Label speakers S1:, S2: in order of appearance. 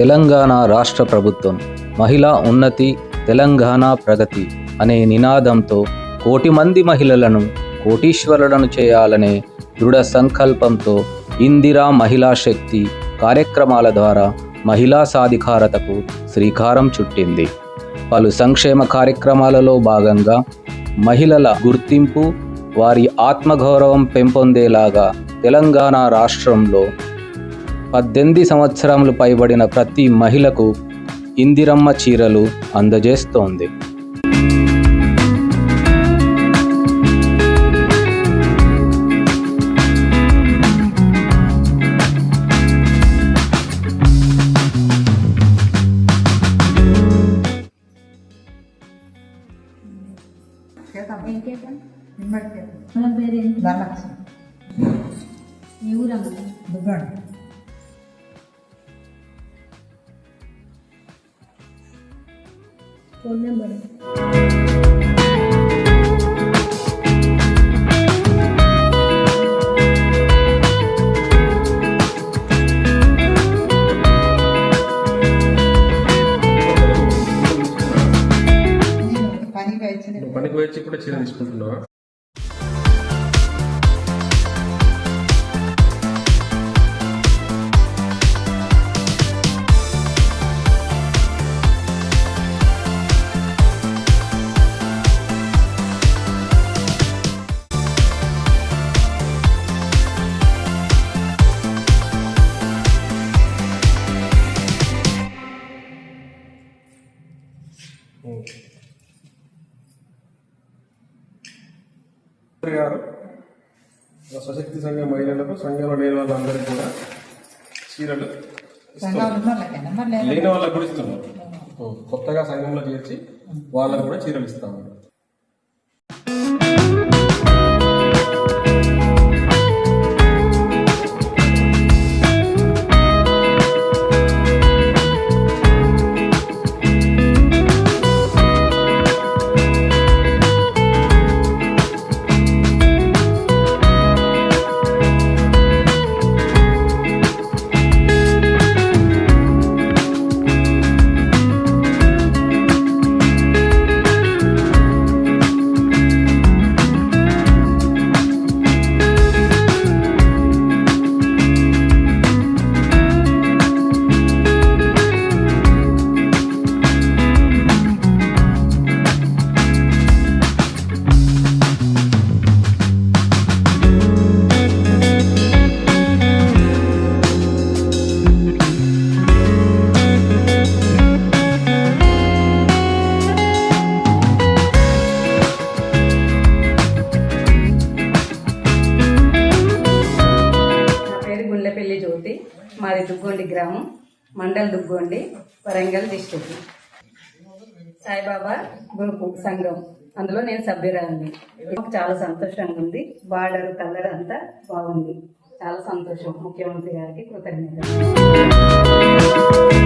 S1: తెలంగాణ రాష్ట్ర ప్రభుత్వం మహిళా ఉన్నతి తెలంగాణ ప్రగతి అనే నినాదంతో కోటి మంది మహిళలను కోటీశ్వరులను చేయాలనే దృఢ సంకల్పంతో ఇందిరా మహిళా శక్తి కార్యక్రమాల ద్వారా మహిళా సాధికారతకు శ్రీకారం చుట్టింది. పలు సంక్షేమ కార్యక్రమాలలో భాగంగా మహిళల గుర్తింపు వారి ఆత్మగౌరవం పెంపొందేలాగా తెలంగాణ రాష్ట్రంలో పద్దెనిమిది సంవత్సరములు పైబడిన ప్రతి మహిళకు ఇందిరమ్మ చీరలు అందజేస్తోంది.
S2: చేద్దాం
S3: ఏం చేద్దాం ఫోన్ నెంబర్.
S2: పనికి
S4: వచ్చి కూడా చీర తీసుకుంటున్నావా? గారు స్వశక్తి సంఘం మహిళలకు సంఘంలో లేని వాళ్ళందరికీ కూడా చీరలు లేని వాళ్ళకు. కూడా ఇస్తున్నాం. కొత్తగా సంఘంలో చేర్చి వాళ్ళకు కూడా చీరలు ఇస్తాము
S5: మాది దుగ్గొండి గ్రామం మండల్ దుగ్గొండి వరంగల్ డిస్టిక్ సాయిబాబా గ్రూప్ సంఘం. అందులో నేను సభ్యురాలిని. నాకు చాలా సంతోషంగా ఉంది. బార్డర్ కలర్ అంతా బాగుంది. చాలా సంతోషం. ముఖ్యమంత్రి గారికి కృతజ్ఞతలు.